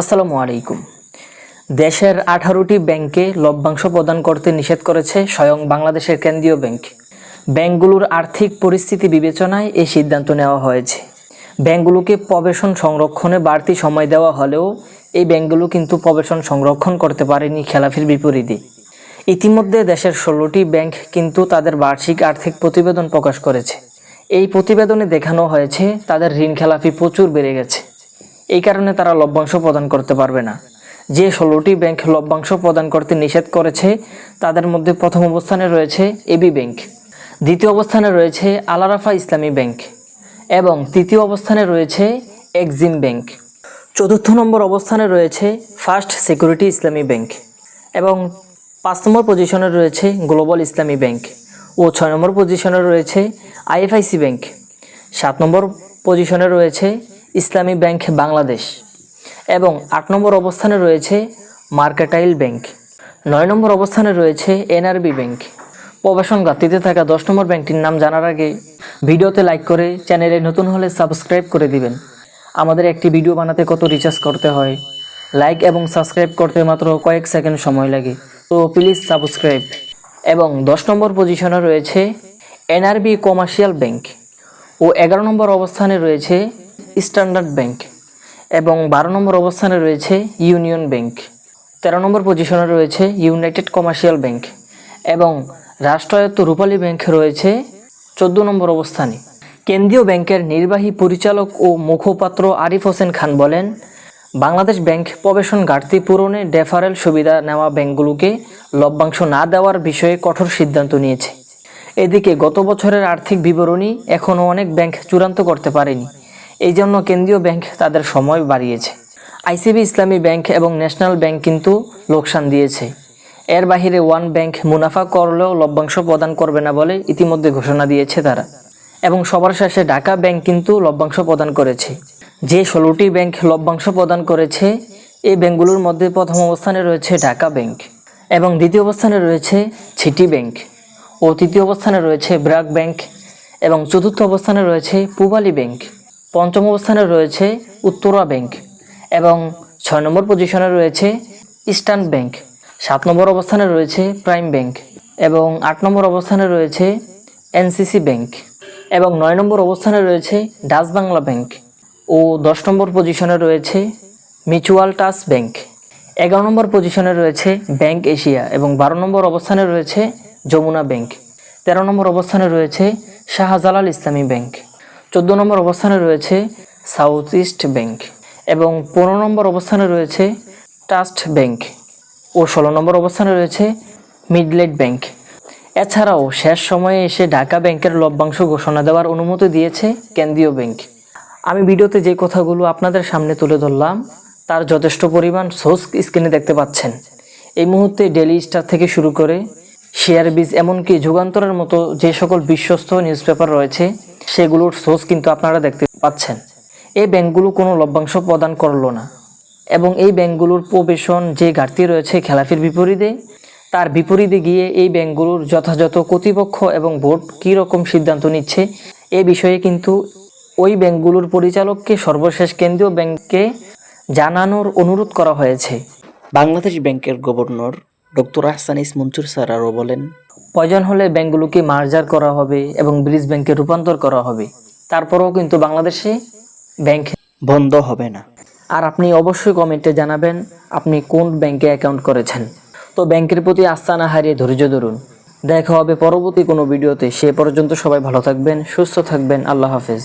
আসসালামু আলাইকুম। দেশের আঠারোটি ব্যাংকে লভ্যাংশ প্রদান করতে নিষেধ করেছে স্বয়ং বাংলাদেশের কেন্দ্রীয় ব্যাংক। ব্যাংকগুলোর আর্থিক পরিস্থিতি বিবেচনায় এই সিদ্ধান্ত নেওয়া হয়েছে। ব্যাংকগুলোকে প্রবেশন সংরক্ষণে বাড়তি সময় দেওয়া হলেও এই ব্যাংকগুলো কিন্তু প্রবেশন সংরক্ষণ করতে পারেনি খেলাফির বিপরীতে। ইতিমধ্যে দেশের ষোলোটি ব্যাংক কিন্তু তাদের বার্ষিক আর্থিক প্রতিবেদন প্রকাশ করেছে। এই প্রতিবেদনে দেখানো হয়েছে, তাদের ঋণ খেলাফি প্রচুর বেড়ে গেছে। এই কারণে তারা লভ্যাংশ প্রদান করতে পারবে না। যে ষোলোটি ব্যাংক লভ্যাংশ প্রদান করতে নিষেধ করেছে, তাদের মধ্যে প্রথম অবস্থানে রয়েছে এবি ব্যাংক, দ্বিতীয় অবস্থানে রয়েছে আলারাফা ইসলামী ব্যাংক এবং তৃতীয় অবস্থানে রয়েছে এক্সিম ব্যাংক। চতুর্থ নম্বর অবস্থানে রয়েছে ফার্স্ট সিকিউরিটি ইসলামী ব্যাংক এবং পাঁচ নম্বর পজিশনে রয়েছে গ্লোবাল ইসলামী ব্যাংক ও ছয় নম্বর পজিশনে রয়েছে আইএফআইসি ব্যাংক। সাত নম্বর পজিশনে রয়েছে ইসলামী ব্যাংক বাংলাদেশ এবং আট নম্বর অবস্থানে রয়েছে মার্কেটাইল ব্যাংক। নয় নম্বর অবস্থানে রয়েছে এনআরবি ব্যাংক। প্রবাসন গাতিতে থাকা দশ নম্বর ব্যাংকটির নাম জানার আগে ভিডিওতে লাইক করে চ্যানেলে নতুন হলে সাবস্ক্রাইব করে দিবেন। আমাদের একটি ভিডিও বানাতে কত রিচার্জ করতে হয়? লাইক এবং সাবস্ক্রাইব করতে মাত্র কয়েক সেকেন্ড সময় লাগে। তো প্লিজ সাবস্ক্রাইব। এবং দশ নম্বর পজিশনে রয়েছে এনআরবি কমার্শিয়াল ব্যাংক। ও এগারো নম্বর অবস্থানে রয়েছে স্ট্যান্ডার্ড ব্যাংক এবং বারো নম্বর অবস্থানে রয়েছে ইউনিয়ন ব্যাংক। তেরো নম্বর পজিশনে রয়েছে ইউনাইটেড কমার্শিয়াল ব্যাংক এবং রাষ্ট্রায়ত্ত রূপালী ব্যাংক রয়েছে চোদ্দ নম্বর অবস্থানে। কেন্দ্রীয় ব্যাংকের নির্বাহী পরিচালক ও মুখপাত্র আরিফ হোসেন খান বলেন, বাংলাদেশ ব্যাংক প্রবেশন ঘাটতি পূরণে ডেফারেল সুবিধা নেওয়া ব্যাংকগুলোকে লভ্যাংশ না দেওয়ার বিষয়ে কঠোর সিদ্ধান্ত নিয়েছে। এদিকে গত বছরের আর্থিক বিবরণী এখনও অনেক ব্যাংক চূড়ান্ত করতে পারেনি। এই জন্য কেন্দ্রীয় ব্যাংক তাদের সময় বাড়িয়েছে। আইসিবি, ইসলামী ব্যাংক এবং ন্যাশনাল ব্যাংক কিন্তু লোকসান দিয়েছে। এর বাহিরে ওয়ান ব্যাংক মুনাফা করলেও লভ্যাংশ প্রদান করবে না বলে ইতিমধ্যে ঘোষণা দিয়েছে তারা। এবং সবার শেষে ঢাকা ব্যাংক কিন্তু লভ্যাংশ প্রদান করেছে। যে ষোলোটি ব্যাংক লভ্যাংশ প্রদান করেছে, এই ব্যাংকগুলোর মধ্যে প্রথম অবস্থানে রয়েছে ঢাকা ব্যাংক এবং দ্বিতীয় অবস্থানে রয়েছে সিটি ব্যাংক ও তৃতীয় অবস্থানে রয়েছে ব্রাক ব্যাংক এবং চতুর্থ অবস্থানে রয়েছে পূবালী ব্যাংক। পঞ্চম অবস্থানে রয়েছে উত্তরা ব্যাংক এবং ছয় নম্বর পজিশনে রয়েছে ইস্টার্ন ব্যাংক। সাত নম্বর অবস্থানে রয়েছে প্রাইম ব্যাংক এবং আট নম্বর অবস্থানে রয়েছে এনসিসি ব্যাংক এবং নয় নম্বর অবস্থানে রয়েছে ডাচ বাংলা ব্যাংক ও দশ নম্বর পজিশনে রয়েছে মিউচুয়াল টাস ব্যাংক। এগারো নম্বর পজিশনে রয়েছে ব্যাংক এশিয়া এবং বারো নম্বর অবস্থানে রয়েছে যমুনা ব্যাংক। তেরো নম্বর অবস্থানে রয়েছে শাহজালাল ইসলামী ব্যাংক। চোদ্দ নম্বর অবস্থানে রয়েছে সাউথ ইস্ট ব্যাংক এবং পনেরো নম্বর অবস্থানে রয়েছে ট্রাস্ট ব্যাংক ও ষোলো নম্বর অবস্থানে রয়েছে মিডলেট ব্যাংক এছাড়াও শেষ সময়ে এসে ঢাকা ব্যাংকের লভ্যাংশ ঘোষণা দেওয়ার অনুমতি দিয়েছে কেন্দ্রীয় ব্যাংক। আমি ভিডিওতে যে কথাগুলো আপনাদের সামনে তুলে ধরলাম, তার যথেষ্ট পরিমাণ সোর্স স্ক্রিনে দেখতে পাচ্ছেন। এই মুহূর্তে ডেলি স্টার থেকে শুরু করে শেয়ার বিজ এমনকি যুগান্তরের মতো যে সকল বিশ্বস্ত নিউজ পেপার রয়েছে, সেগুলোর সোর্স কিন্তু আপনারা দেখতে পাচ্ছেন। এই ব্যাংকগুলো কোনো লভ্যাংশ প্রদান করল না এবং এই ব্যাংকগুলোর প্রবেশন যে ঘাটতি রয়েছে খেলাফির বিপরীতে, তার বিপরীতে গিয়ে এই ব্যাংকগুলোর যথাযথ কর্তৃপক্ষ এবং বোর্ড কী রকম সিদ্ধান্ত নিচ্ছে, এ বিষয়ে কিন্তু ওই ব্যাংকগুলোর পরিচালককে সর্বশেষ কেন্দ্রীয় ব্যাংককে জানানোর অনুরোধ করা হয়েছে। বাংলাদেশ ব্যাংকের গভর্নর ডক্টর আহসানিস মঞ্জুর স্যার আরও বলেন প্রয়োজন হলে ব্যাংকগুলোকে মার্জার করা হবে এবং ব্রিজ ব্যাংকে রূপান্তর করা হবে। তারপরেও কিন্তু বাংলাদেশে ব্যাংক বন্ধ হবে না। আর আপনি অবশ্যই কমেন্টে জানাবেন আপনি কোন ব্যাংকে অ্যাকাউন্ট করেছেন। তো ব্যাংকের প্রতি আস্থা না হারিয়ে ধৈর্য ধরুন। দেখা হবে পরবর্তী কোনো ভিডিওতে। সে পর্যন্ত সবাই ভালো থাকবেন সুস্থ থাকবেন। আল্লাহ হাফেজ।